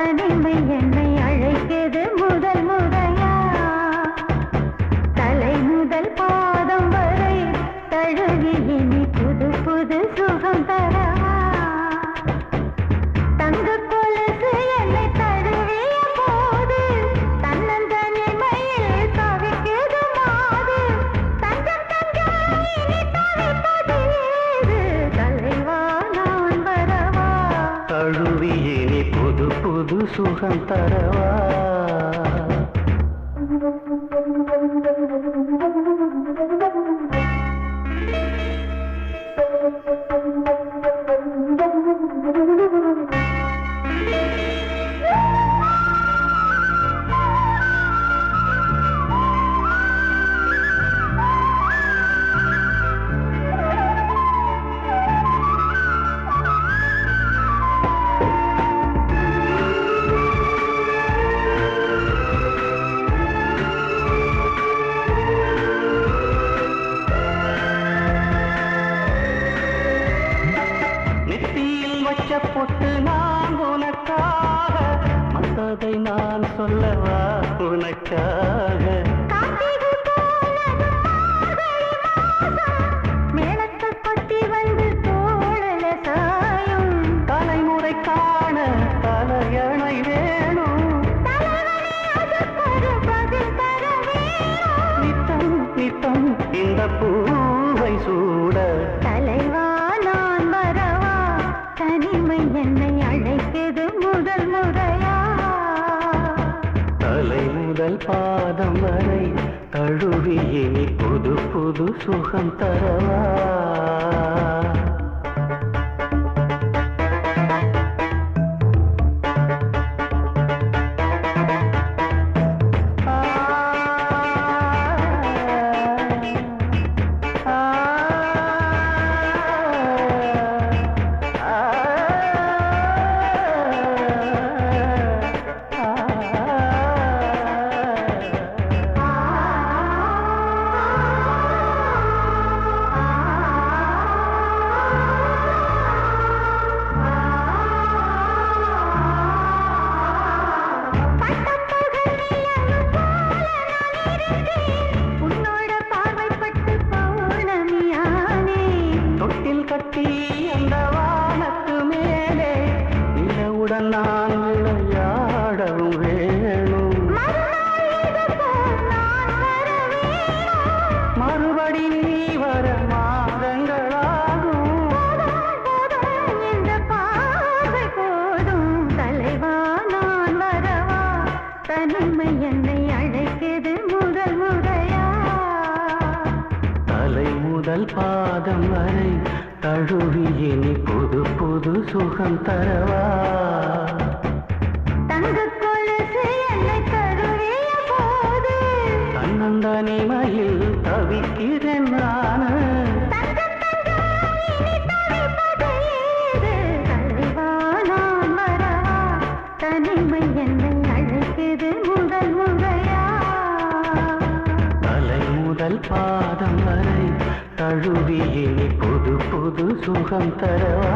தனிமை என்னை அழைக்கிறது முதல் முறையா? தலை முதல் பாதம் வரை தழுவி இனி புது புது புது மற்றதை நான் சொல்லவா? உனக்காக. தலைமுறை காண தலையணை வேணும். நித்தம் நித்தம் இந்த பூவை சூட. முதல் பாதம் வரை தழுவியே புது புது சுகம் தரவா. நான் விளையாடவும் வேணும் மறுபடி நீ வர மாதங்களாகும் இந்த பாதை போதும். தலைவா, நான் வரவா? தனிமை என்னை முதல் பாதம் வரை தழுவியே நீ புது புது சுகம் தரவா. என்னை தன்னந்தனிமையில் தவிக்கிறேன் நானு. தங்கம், தங்கம், தழுவியே புது புது சுகம் தரவா?